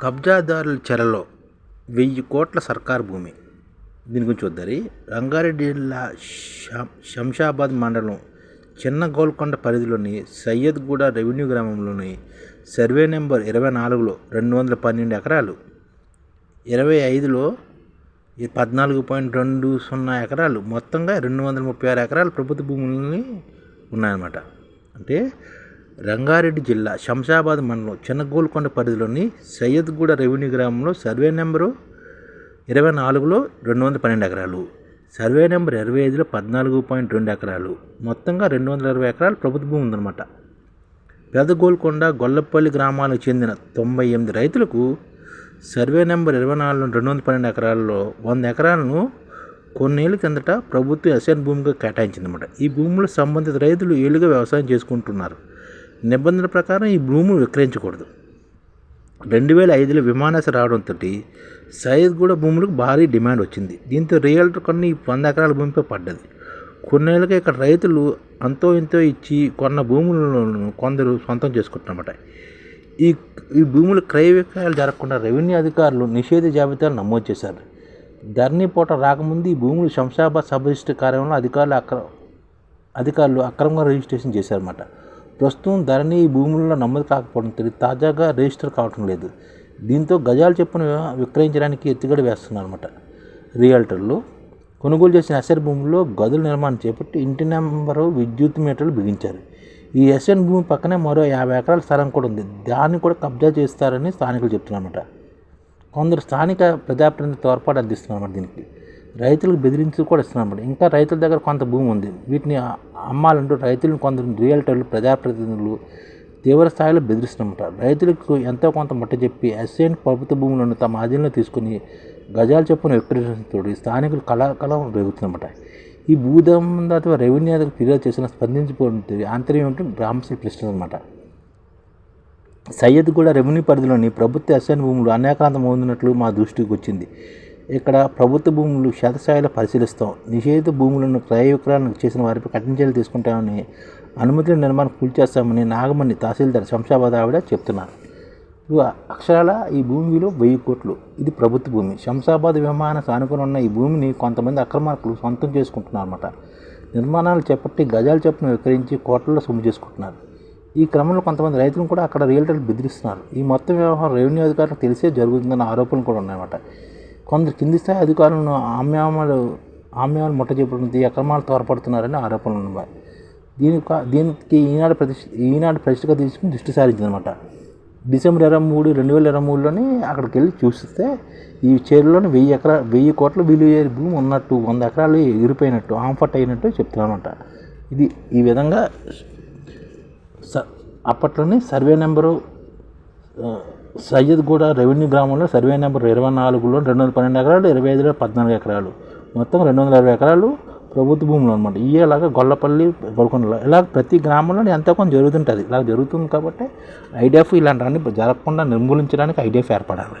కబ్జాదారుల చెరలో వెయ్యి కోట్ల సర్కారు భూమి. దీని గురించి వద్దరి రంగారెడ్డి జిల్లా శం శంషాబాద్ మండలం చిన్న గోల్కొండ పరిధిలోని సయ్యద్గూడ రెవెన్యూ గ్రామంలోని సర్వే నెంబర్ ఇరవై నాలుగులో రెండు వందల పన్నెండు ఎకరాలు ఇరవై ఐదులో పద్నాలుగు పాయింట్ రెండు సున్నా ఎకరాలు మొత్తంగా రెండు వందల ముప్పై ఆరు ఎకరాలు ప్రభుత్వ భూములని ఉన్నాయన్నమాట. అంటే రంగారెడ్డి జిల్లా శంషాబాద్ మండలం చిన్నగోల్కొండ పరిధిలోని సయ్యద్గూడ రెవెన్యూ గ్రామంలో సర్వే నెంబరు ఇరవై నాలుగులో రెండు వందల పన్నెండు ఎకరాలు సర్వే నెంబర్ ఇరవై ఐదులో పద్నాలుగు పాయింట్ రెండు ఎకరాలు మొత్తంగా రెండు వందల ఇరవై ఎకరాలు ప్రభుత్వ భూమి ఉందన్నమాట. పెదగోల్కొండ గొల్లపల్లి గ్రామాలకు చెందిన తొంభై ఎనిమిది రైతులకు సర్వే నెంబర్ ఇరవై నాలుగు రెండు వందల పన్నెండు ఎకరాల్లో వంద ఎకరాలను కొన్నేళ్ళ కిందట ప్రభుత్వం ఎస్ఎన్ భూమిగా కేటాయించిందన్నమాట. ఈ భూములు సంబంధిత రైతులు ఏళ్ళుగా వ్యవసాయం చేసుకుంటున్నారు. నిబంధనల ప్రకారం ఈ భూములు విక్రయించకూడదు. రెండు వేల ఐదులో విమానాశ్ర రావడంతో సైద్గూడ భూములకు భారీ డిమాండ్ వచ్చింది. దీంతో రియల్టర్ కొన్ని వంద ఎకరాల భూమిపై పడ్డది. కొన్నేళ్ళకి ఇక్కడ రైతులు అంతో ఇంతో ఇచ్చి కొన్న భూములను కొందరు సొంతం చేసుకుంటున్నమాట. ఈ ఈ భూములు క్రయ విక్రయాలు జరగకుండా రెవెన్యూ అధికారులు నిషేధ జాబితాలు నమోదు చేశారు. ధరణి పూట రాకముందు ఈ భూములు శంషాబాద్ సబ్ రిజిస్టర్ కార్యాలయంలో అధికారులు అక్ర అధికారులు అక్రమంగా రిజిస్ట్రేషన్ చేశారన్నమాట. ప్రస్తుతం ధరని ఈ భూముల్లో నమోదు కాకపోవడంతో తాజాగా రిజిస్టర్ కావటం లేదు. దీంతో గజాలు చెప్పును విక్రయించడానికి ఎత్తుగడ వేస్తున్నారన్నమాట. రియల్టర్లు కొనుగోలు చేసిన ఎస్ఎన్ భూముల్లో గదుల నిర్మాణం చేపట్టి ఇంటి నెంబరు విద్యుత్ మీటర్లు బిగించారు. ఈ ఎస్ఎన్ భూమి పక్కనే మరో యాభై ఎకరాల స్థలం కూడా ఉంది. దాన్ని కూడా కబ్జా చేస్తారని స్థానికులు చెప్తున్నారన్నమాట. కొందరు స్థానిక ప్రజాప్రతినిధి తోడ్పాటు అందిస్తున్నారన్నమాట దీనికి. రైతులకు బెదిరించి కూడా ఇస్తున్నారన్నమాట ఇంకా రైతుల దగ్గర కొంత భూమి ఉంది. వీటిని అమ్మాలంటూ రైతులను కొందరు రియల్టర్లు ప్రజాప్రతినిధులు తీవ్ర స్థాయిలో బెదిరిస్తున్నమాట రైతులకు ఎంతో కొంత మట్ట చెప్పి ఎస్ఐన్ ప్రభుత్వ భూములను తమ ఆధీనంలో తీసుకుని గజాల చొప్పున విక్రయించడం స్థానికులు కళాకళం రేగుతున్నమాట ఈ భూదందాత రెవెన్యూ అధికారులు ఫిర్యాదు చేసిన స్పందించిపోతుంది ఆంతర్యం ఉంటే గ్రామస్తులు ప్రశ్న అనమాట సయ్యద్ కూడా రెవెన్యూ పరిధిలోని ప్రభుత్వ ఎస్ఎన్ భూములు అనేకాంతం పొందినట్లు మా దృష్టికి వచ్చింది. ఇక్కడ ప్రభుత్వ భూములు శతస్థాయిలో పరిశీలిస్తాం. నిషేధిత భూములను క్రయ విక్రయాలను చేసిన వారిపై కఠిన చర్యలు తీసుకుంటామని అనుమతుల నిర్మాణం పూర్తి చేస్తామని నాగమణి తహసీల్దార్ శంషాబాద్ ఆవిడ చెప్తున్నారు. ఇవి అక్షరాల ఈ భూమి విలువ వెయ్యి కోట్లు. ఇది ప్రభుత్వ భూమి. శంషాబాద్ విమాన సానుకుని ఉన్న ఈ భూమిని కొంతమంది అక్రమార్కులు సొంతం చేసుకుంటున్నారు అనమాట నిర్మాణాలు చేపట్టి గజాలు చెప్పును విక్రయించి కోట్లలో సొమ్ము చేసుకుంటున్నారు. ఈ క్రమంలో కొంతమంది రైతులను కూడా అక్కడ రియల్టర్లు బెదిరిస్తున్నారు. ఈ మొత్తం వ్యవహారం రెవెన్యూ అధికారులకు తెలిసే జరుగుతుందన్న ఆరోపణలు కూడా ఉన్నాయన్నమాట. కొందరు కింది స్థాయి అధికారులను ఆమ్యామలు ఆమ్యాలు ముట్ట అక్రమాలు తోడ్పడుతున్నారని ఆరోపణలు ఉన్నాయి. దీని దీనికి ఈనాడు ప్రతిష్ట ఈనాడు ప్రతిష్టగా తీసుకుని దృష్టి సారించిందనమాట డిసెంబర్ ఇరవై మూడు రెండు వేల ఇరవై మూడులోనే అక్కడికి వెళ్ళి చూస్తే ఈ చేరులోని వెయ్యి ఎకరా వెయ్యి కోట్ల విలువ భూమి ఉన్నట్టు వంద ఎకరాలు ఎగిరిపోయినట్టు ఆంఫర్ట్ అయినట్టు చెప్తున్నానమాట ఇది ఈ విధంగా స అప్పట్లోనే సర్వే నెంబరు సయ్యద్గూడ రెవెన్యూ గ్రామంలో సర్వే నెంబర్ ఇరవై నాలుగులో రెండు వందల పన్నెండు ఎకరాలు ఇరవై ఐదులో పద్నాలుగు ఎకరాలు. మొత్తం రెండు వందల ఇరవై ఎకరాలు ప్రభుత్వ భూములు అనమాట ఇవేలాగా గొల్లపల్లి గొల్కొండలో ఇలా ప్రతి గ్రామంలో ఎంతో కొంత జరుగుతుంటుంది. ఇలా జరుగుతుంది కాబట్టి ఐడిఎఫ్ ఇలాంటివన్నీ జరగకుండా నిర్మూలించడానికి ఐడిఎఫ్ ఏర్పడాలి.